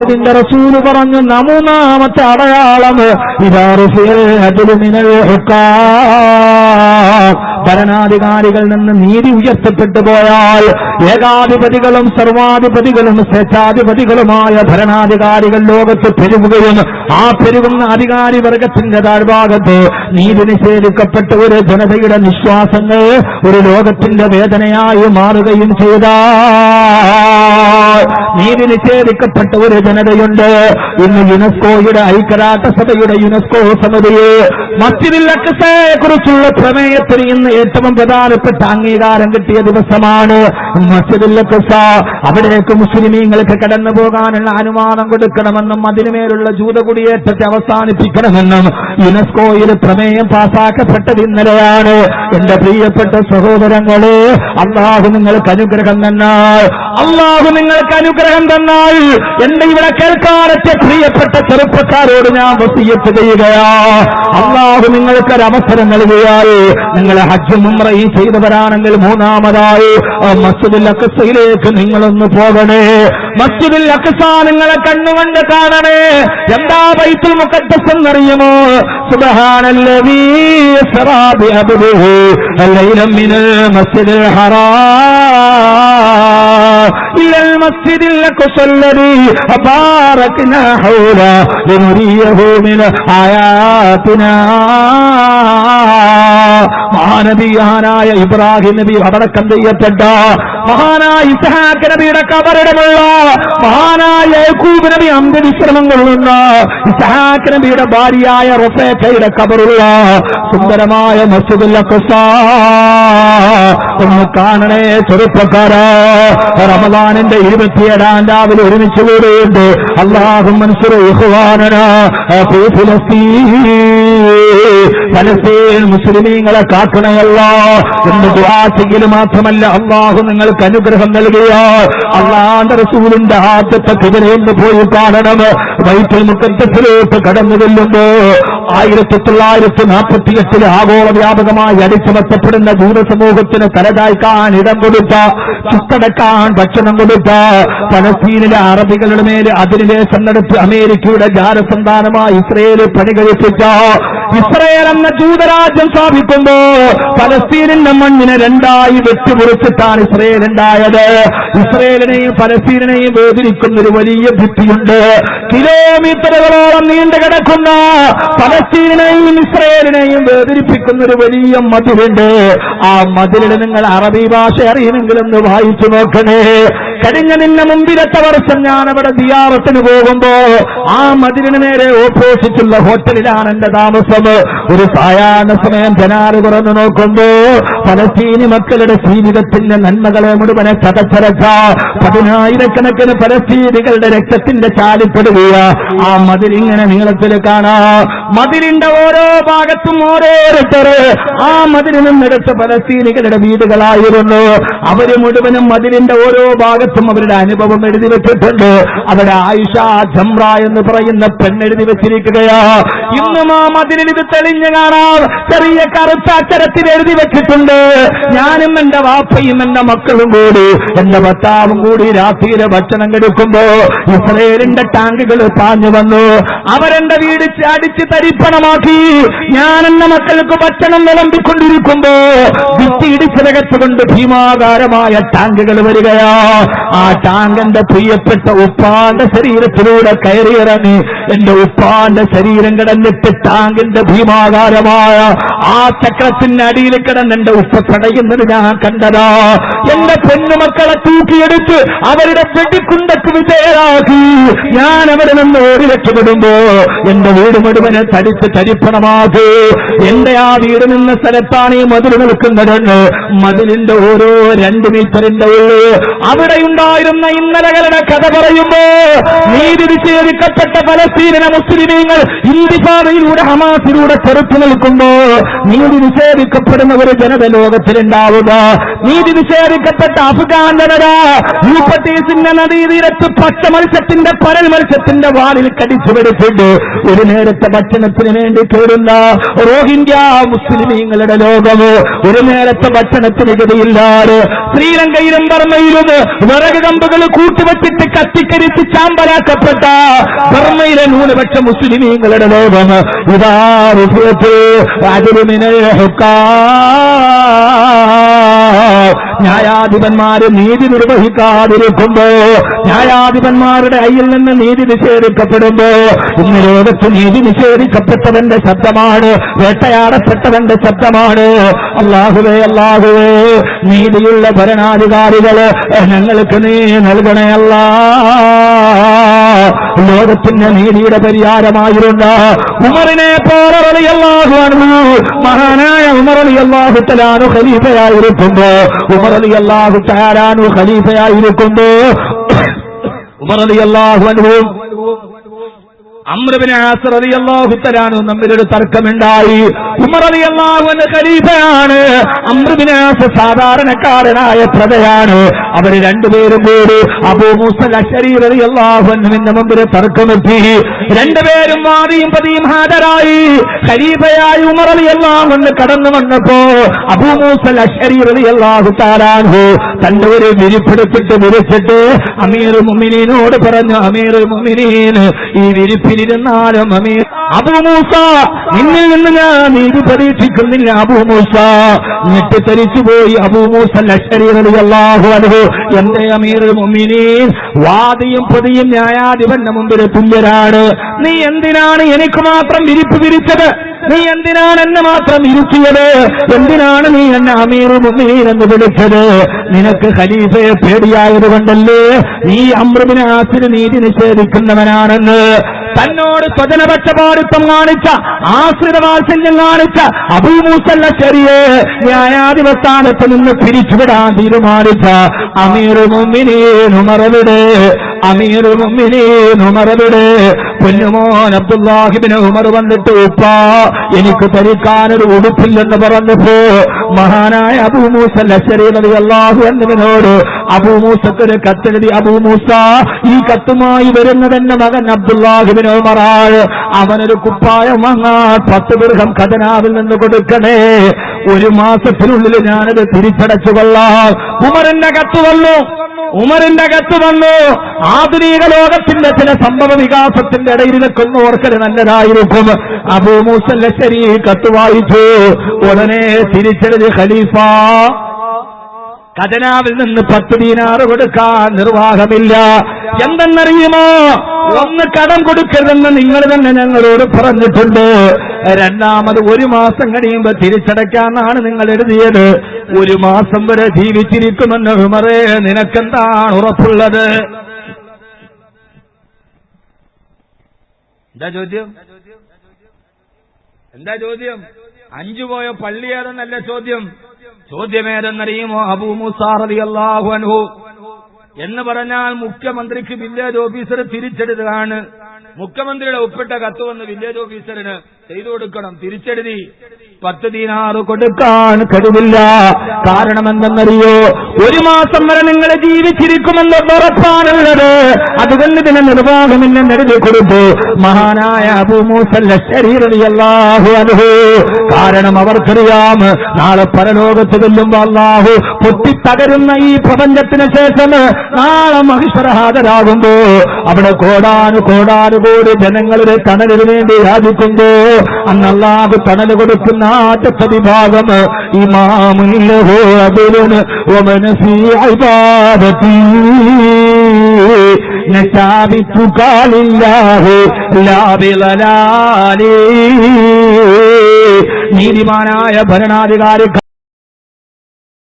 ഇതിന്റെ പറഞ്ഞു നമൂന്നാമത്തെ അടയാളം ഇതാറുമിനൽ ഭരണാധികാരികൾ നിന്ന് നീതി ഉയർത്തപ്പെട്ടു പോയാൽ ഏകാധിപതികളും സർവാധിപതികളും സ്വേച്ഛാധിപതികളുമായ ഭരണാധികാരികൾ ലോകത്ത് പെരുകുകയും ആ പെരുകുന്ന അധികാരി വർഗത്തിന്റെ താഴ്ഭാഗത്ത് നീതി നിഷേധിക്കപ്പെട്ട ഒരു ജനതയുടെ നിശ്വാസങ്ങൾ ഒരു ലോകത്തിന്റെ വേദനയായി മാറുകയും ചെയ്ത നീതി നിഷേധിക്കപ്പെട്ട ഒരു ജനതയുണ്ട്. ഇന്ന് യുനെസ്കോയുടെ ഐക്യരാഷ്ട്രസഭയുടെ യുനെസ്കോ സമിതിയെ മസ്ജിദിൽ കുറിച്ചുള്ള പ്രമേയത്തിന് ഇന്ന് ഏറ്റവും പ്രധാനപ്പെട്ട അംഗീകാരം കിട്ടിയ ദിവസമാണ് മസ്ജിദുൽ അക്സ അവിടേക്ക് മുസ്ലിമീങ്ങൾക്ക് കടന്നു പോകാനുള്ള അനുവാദം കൊടുക്കണമെന്നും അതിനുമേലുള്ള ജൂതകുടിയേറ്റത്തെ അവസാനിപ്പിക്കണമെന്നും യുനെസ്കോയിൽ പ്രമേയം പാസാക്കപ്പെട്ടത് ഇന്നലെയാണ്. എന്റെ പ്രിയപ്പെട്ട സഹോദരങ്ങളെ അള്ളാഹു നിങ്ങൾക്ക് അനുഗ്രഹം തന്നാൽ. അള്ളാഹു നിങ്ങൾക്ക് അനുഗ്രഹം തന്നാൽ എന്റെ ഇവിടെ കേൾക്കാറത്തെ പ്രിയപ്പെട്ട ചെറുപ്പക്കാരോട് ഞാൻ വസീയത്ത് ചെയ്യുകയാ അള്ളാഹു നിങ്ങൾക്കൊരു അവസരം നൽകിയാൽ നിങ്ങൾ ഹജ്ജും ഉംറയും ചെയ്തവരാണെങ്കിൽ മൂന്നാമതായി മസ്ജിദിൽ അക്സയിലേക്ക് നിങ്ങളൊന്ന് പോകണേ. മസ്ജിദിൽ അക്സ നിങ്ങളെ കണ്ണുകൊണ്ട് കാണണേ. എന്താ ബൈത്തുൽ മുഖദ്ദസ് എന്നറിയുമോ? സുബ്ഹാനല്ലദീ യസ്റാ ബിഅബ്ദിഹി ലൈലൻ മിനൽ മസ്ജിദിൽ ഹറാം. المسجد الأقصى الذي باركنا حوله لنريه من آياتنا മഹാനബിയാനായ ഇബ്രാഹിം നബി അടക്കം ചെയ്യപ്പെട്ട മഹാനായ ഇസഹാക്ക് നബിയുടെ കബറിടമുള്ള മഹാനായ യക്കൂബ് നബി അന്ത്യവിശ്രമം കൊള്ളുന്ന ഇസഹാക്ക് നബിയുടെ ഭാര്യയായ റൊഫേഖയുടെ കബറുള്ള സുന്ദരമായ മസ്ജിദുൽ ഒന്ന് കാണണേ ചെറുപ്പക്കാരാ. റമദാനിന്റെ ഇരുപത്തിയേഴാം രാവിലെ ഒരുമിച്ച് കൂടിയുണ്ട്. അള്ളാഹു മൻസുർ ഫലസ്തീൻ. മുസ്ലിമീങ്ങളെ കാക്കണയല്ല എന്ന് ദുആശയിൽ മാത്രമല്ല. അള്ളാഹു നിങ്ങൾക്ക് അനുഗ്രഹം നൽകിയ അള്ളാന്റെ റസൂലിന്റെ ആദ്യത്തെ കുതിരയെന്ന് പോയി കാണണം. വൈപ്പിൽ മുക്കത്തിലോട്ട് കടന്നു ചെല്ലുമ്പോ ആയിരത്തി തൊള്ളായിരത്തി നാൽപ്പത്തി എട്ടിൽ ആഗോള വ്യാപകമായി അടിച്ചമർത്തപ്പെടുന്ന ജൂതസമൂഹത്തിന് തലതായ്ക്കാൻ ഇടം കൊടുത്ത ചുക്കടക്കാൻ ഭക്ഷണം കൊടുത്ത പലസ്തീനിലെ അറബികളുടെ മേൽ അധിനിവേശം നടത്തി അമേരിക്കയുടെ ജാരസന്താനമായി ഇസ്രയേൽ പണി കഴിപ്പിച്ച ഇസ്രയേൽ എന്ന ജൂതരാജ്യം സ്ഥാപിക്കുമ്പോ ഫലസ്തീനിന്റെ മണ്ണിനെ രണ്ടായി വെട്ടിമുറിച്ചിട്ടാണ് ഇസ്രയേൽ ഉണ്ടായത്. ഇസ്രയേലിനെയും ഫലസ്തീനെയും വേദനിക്കുന്ന ഒരു വലിയ ഭിത്തിയുണ്ട്. കിലോമീറ്ററുകളോളം നീണ്ടു കിടക്കുന്ന ഫലസ്തീനെയും ഇസ്രയേലിനെയും വേദനിപ്പിക്കുന്ന ഒരു വലിയ മതിലുണ്ട്. ആ മതിലിൽ നിങ്ങൾ അറബി ഭാഷ അറിയുമെങ്കിലൊന്ന് വായിച്ചു നോക്കണേ. കഴിഞ്ഞ നിന്ന മുമ്പിലത്തെ വർഷം ഞാൻ അവിടെ ദിയാറത്തിന് പോകുമ്പോ ആ മതിലിന് നേരെ ഓപ്പോസിറ്റുള്ള ഹോട്ടലിലാണ് എന്റെ താമസം. ഒരു സായാഹ്ന സമയം ജനാല് തുറന്നു നോക്കുമ്പോ പലസ്തീനി മക്കളുടെ ജീവിതത്തിന്റെ നന്മകളെ മുഴുവനെ ചതച്ചരച്ച പതിനായിരക്കണക്കിന് പലസ്തീനികളുടെ രക്തത്തിന്റെ ചാലിപ്പെടുകയ ആ മതിലിങ്ങനെ നീളത്തിൽ കാണാ. മതിലിന്റെ ഓരോ ഭാഗത്തും ഓരോരുത്തർ ആ മതിലിൽ നിന്നെടുത്ത പലസ്തീനികളുടെ വീടുകളായിരുന്നു. അവർ മുഴുവനും മതിലിന്റെ ഓരോ ഭാഗത്തും അവരുടെ അനുഭവം എഴുതി വെച്ചിട്ടുണ്ട്. അവിടെ ആയിഷ ജംറ എന്ന് പറയുന്ന പെണ്ണെഴുതി വെച്ചിരിക്കുകയാ. ഇന്നും ആ മതിലിൽ ഇത് തെളിഞ്ഞു കാണാം. ചെറിയ കറുത്ത അക്ഷരത്തിൽ എഴുതി വെച്ചിട്ടുണ്ട്. ഞാനും എന്റെ വാപ്പയും എന്റെ മക്കളും കൂടി എന്റെ ഭർത്താവും കൂടി രാത്രിയിലെ ഭക്ഷണം കെടുക്കുമ്പോ ഇസ്രയേലിന്റെ ടാങ്കുകൾ പാഞ്ഞു വന്നു. അവരെന്റെ വീട് അടിച്ച് തരിപ്പണമാക്കി. ഞാൻ എന്റെ മക്കൾക്ക് ഭക്ഷണം വിളമ്പിക്കൊണ്ടിരിക്കുമ്പോ ഭിത്തി ഇടിച്ചതകത്തുകൊണ്ട് ഭീമാകാരമായ ടാങ്കുകൾ വരികയാ. ആ ടാങ്കന്റെ പ്രിയപ്പെട്ട ഉപ്പാന്റെ ശരീരത്തിലൂടെ കയറിയിറങ്ങി. എന്റെ ഉപ്പാന്റെ ശരീരം കിടന്നിട്ട് ടാങ്കിന്റെ ഭീമാകാരമായ ആ ചക്രത്തിന്റെ അടിയിൽ കിടന്ന് എന്റെ ഉപ്പ തടയുന്നത് ഞാൻ കണ്ടതാ. എന്റെ പെണ്ണുമക്കളെ തൂക്കിയെടുത്ത് അവരുടെ വെടിക്കുണ്ടക്ക് വിധേയരാക്കി. ഞാൻ അവരെ നിന്ന് ഓടി രക്ഷപ്പെടുമ്പോ എന്റെ വീട് മുഴുവനെ തടിച്ച് തരിപ്പണമാകെ എന്റെ ആ വീട് നിന്ന സ്ഥലത്താണ് ഈ മതിൽ നിൽക്കുന്നതെന്ന് മതിലിന്റെ ഓരോ രണ്ട് മീറ്ററിന്റെ ഉള്ളു അവിടെ ഉണ്ടായിരുന്ന ഇന്നലകളുടെ കഥ പറയുമ്പോ നീതി നിഷേധിക്കപ്പെട്ട പലസ്തീന മുസ്ലിമീങ്ങൾ ഇന്തിഫാദയിലൂടെ ഹമാസിലൂടെ ചെറുത്തു നിൽക്കുമ്പോ നീതി നിഷേധിക്കപ്പെടുന്ന ഒരു ജനത ലോകത്തിലുണ്ടാവുക. നീതി നിഷേധിക്കപ്പെട്ട അഫ്ഗാൻ ജനത യൂപ്പട്ടീസിന്റെ നദീതീരത്ത് പച്ച മത്സ്യത്തിന്റെ പരൽ മത്സ്യത്തിന്റെ വാലിൽ കടിച്ചു പിടിച്ചിട്ട് ഒരു നേരത്തെ ഭക്ഷണത്തിന് വേണ്ടി തേടുന്ന റോഹിംഗ്യ മുസ്ലിമീങ്ങളുടെ ലോകമോ? ഒരു നേരത്തെ ഭക്ഷണത്തിന് ഗതിയില്ലാതെ ശ്രീലങ്കയിലും ബർമ്മയിലും വിറക് കമ്പുകൾ കൂട്ടുവച്ചിട്ട് കത്തിക്കരിച്ച് ചാമ്പലാക്കപ്പെട്ട ബർമ്മയിലെ ന്യൂനപക്ഷ മുസ്ലിമീങ്ങളുടെ ലോകം ഇതാ ന്യായാധിപന്മാര് നീതി നിർവഹിക്കാതിരിക്കുമ്പോ ന്യായാധിപന്മാരുടെ കയ്യിൽ നിന്ന് നീതി നിഷേധിക്കപ്പെടുമ്പോ ഇന്ന് ലോകത്ത് നീതി നിഷേധിക്കപ്പെട്ടവന്റെ ശബ്ദമാണ് വേട്ടയാടപ്പെട്ടവന്റെ ശബ്ദമാണ്. അള്ളാഹുവേ അള്ളാഹുവേ നീതിയുള്ള ഭരണാധികാരികൾ ഞങ്ങൾക്ക് നീ നൽകണേ അല്ലാ. ലോകത്തിന്റെ നീതിയുടെ പരിഹാരമായിരുന്ന ഉമറിനെ പോലറിയല്ലാഹു മഹാനായ ഉമറലി അലിയല്ലാഹു തലാനു ഖലീഫയായിരിക്കുമ്പോ ഉമർ അലിയല്ലാഹു തലാനു ഖലീഫയായിരിക്കുമ്പോ ഉമർ അള്ളാഹു അൻഹു തർക്കമുണ്ടായി. ഉമർ ഖലീഫയാണ്. സാധാരണക്കാരനായ പ്രജയാണ് അവർ രണ്ടുപേരും കൂടി അബൂ മൂസൽ മുമ്പിൽ തർക്കമെത്തി രണ്ടുപേരും വാദിയും പതിയും ഹാജരായി. ഖലീഫയായി ഉമർ എല്ലാം അൻഹു കടന്നു വന്നപ്പോ അബൂ മൂസൽ അഷരീർ താലാൻഹു തന്റെ ഒരു വിരിപ്പെടുത്തിട്ട് വിരിച്ചിട്ട് അമീർ മുമിനീനോട് പറഞ്ഞു അമീർ മുമിനീൻ ഈ വിരിപ്പിലിരുന്നാലും അമീർ അബു മൂസ നിന്നിൽ നിന്ന് ഞാൻ നീതി പ്രതീക്ഷിക്കുന്നില്ല അബു മൂസ. ഞെട്ടിത്തരിച്ചു പോയി അബു മൂസ ലക്ഷരീറിയല്ലാഹു അനുഭവ എന്റെ അമീർ മുമിനീൻ വാദിയും പ്രതിയും ന്യായാധിപന്റെ മുമ്പിൽ തുല്യരാണ്. നീ എന്തിനാണ് എനിക്ക് മാത്രം വിരിപ്പ് വിരിച്ചത്? നീ എന്തിനാണ് എന്നെ മാത്രം ഇരുത്തിയത് എന്തിനാണ് നീ എന്നെ അമീർ മുമീൻ എന്ന് വിളിച്ചത്? നിനക്ക് ഖലീഫയെ പേടിയായത് കൊണ്ടല്ലേ? നീ അമൃതിനാസിന് നീതി നിഷേധിക്കുന്നവനാണെന്ന്. തന്നോട് സ്വജനപക്ഷപാടിത്വം കാണിച്ച ആശ്രിത വാത്സല്യം കാണിച്ച അബൂമൂസല്ല ചെറിയെ ന്യായാധിപസ്ഥാനത്ത് നിന്ന് പിരിച്ചുവിടാൻ തീരുമാനിച്ച അമീർ മുമ്മിനീൻ അമീർ കുഞ്ഞുമോൻ പൊന്നുമോൻ അബ്ദുല്ലാഹിബിന് ഉമർ വന്നിട്ട് ഉപ്പ എനിക്ക് ധരിക്കാനൊരു ഉടുപ്പില്ലെന്ന് പറഞ്ഞപ്പോ മഹാനായ അബൂമൂസ ലശരീനതി അള്ളാഹു എന്നതിനോട് അബൂമൂസക്കൊരു കത്തെഴുതി അബൂമൂസ ഈ കത്തുമായി വരുന്നതെന്റെ മകൻ അബ്ദുല്ലാഹിബിന് ഉമറാൾ അവനൊരു കുപ്പായം വാങ്ങാൻ പത്ത് ദീർഘം ഖജനാവിൽ നിന്ന് കൊടുക്കണേ. ഒരു മാസത്തിനുള്ളിൽ ഞാനത് തിരിച്ചടച്ചു കൊള്ളാം. ഉമറിന്റെ കത്ത് വന്നു. ഉമറിന്റെ കത്ത് വന്നു. ആധുനിക ലോകത്തിന്റെ ചില സംഭവ വികാസത്തിന്റെ ഇടയിൽ നിൽക്കുന്ന ഓർക്കൽ നല്ലതായിരിക്കും. അബൂ മൂസല്ല ശരി കത്ത് വായിച്ചു. ഉടനെ തിരിച്ചടഞ്ഞ് ഖലീഫ. ഖജനാവിൽ നിന്ന് പത്ത് ദീനാറ് കൊടുക്കാൻ നിർവാഹമില്ല. എന്തെന്നറിയുമോ? ഒന്ന് കടം കൊടുക്കരുതെന്ന് നിങ്ങൾ തന്നെ ഞങ്ങളോട് പറഞ്ഞിട്ടുണ്ട്. രണ്ടാമത് ഒരു മാസം കഴിയുമ്പോ തിരിച്ചടയ്ക്കാന്നാണ് നിങ്ങൾ എഴുതിയത്. ഒരു മാസം വരെ ജീവിച്ചിരിക്കുമെന്ന് ഉമറേ നിനക്കെന്താണ് ഉറപ്പുള്ളത്? എന്താ ചോദ്യം? എന്താ ചോദ്യം? അഞ്ചു പോയ പള്ളി ഏതെന്നല്ല ചോദ്യം? ചോദ്യമേതെന്നറിയുമോ അബൂ അള്ളാഹു അൻഹു എന്ന് പറഞ്ഞാൽ മുഖ്യമന്ത്രിക്ക് വില്ലേജ് ഓഫീസർ തിരിച്ചെടുത്തതാണ്. മുഖ്യമന്ത്രിയുടെ ഒപ്പിട്ട കത്ത് വന്ന് വില്ലേജ് ഓഫീസറിന് ചെയ്തു കൊടുക്കണം. തിരിച്ചെഴുതി. പത്ത് ദീനാറ് കൊടുക്കാൻ കഴിവില്ല. കാരണം എന്തെന്നറിയോ ഒരു മാസം വരെ നിങ്ങൾ ജീവിച്ചിരിക്കുമെന്ന് ഉറപ്പാണുള്ളത്. അതുകൊണ്ട് ഇതിനെ നിർവാഹമില്ലെന്ന് എഴുതി കൊടുത്തു. മഹാനായ ഭൂമൂസല്ല ശരീരവിയല്ലാഹു അനുഹു കാരണം അവർക്കറിയാം നാളെ പരലോകത്ത് ചെല്ലുമ്പോ അള്ളാഹു പൊട്ടിത്തകരുന്ന ഈ പ്രപഞ്ചത്തിന് ശേഷം നാളെ മഹിഷ്വര ഹാജരാകുമ്പോ അവിടെ കോടാനു കോടാനുകൂടി ജനങ്ങളുടെ തണലിന് വേണ്ടി യാചിക്കുമ്പോ അന്ന് തണൽ കൊടുക്കുന്ന ഇല്ലാത്ത വിഭാഗം ഇമാമുല്ലഹോ അതിലിന് ഇബാദത്തി അബാദത്തി നശാപിപ്പുകാലില്ലാഹു ലാബിളലാലേ നീതിമാനായ ഭരണാധികാരി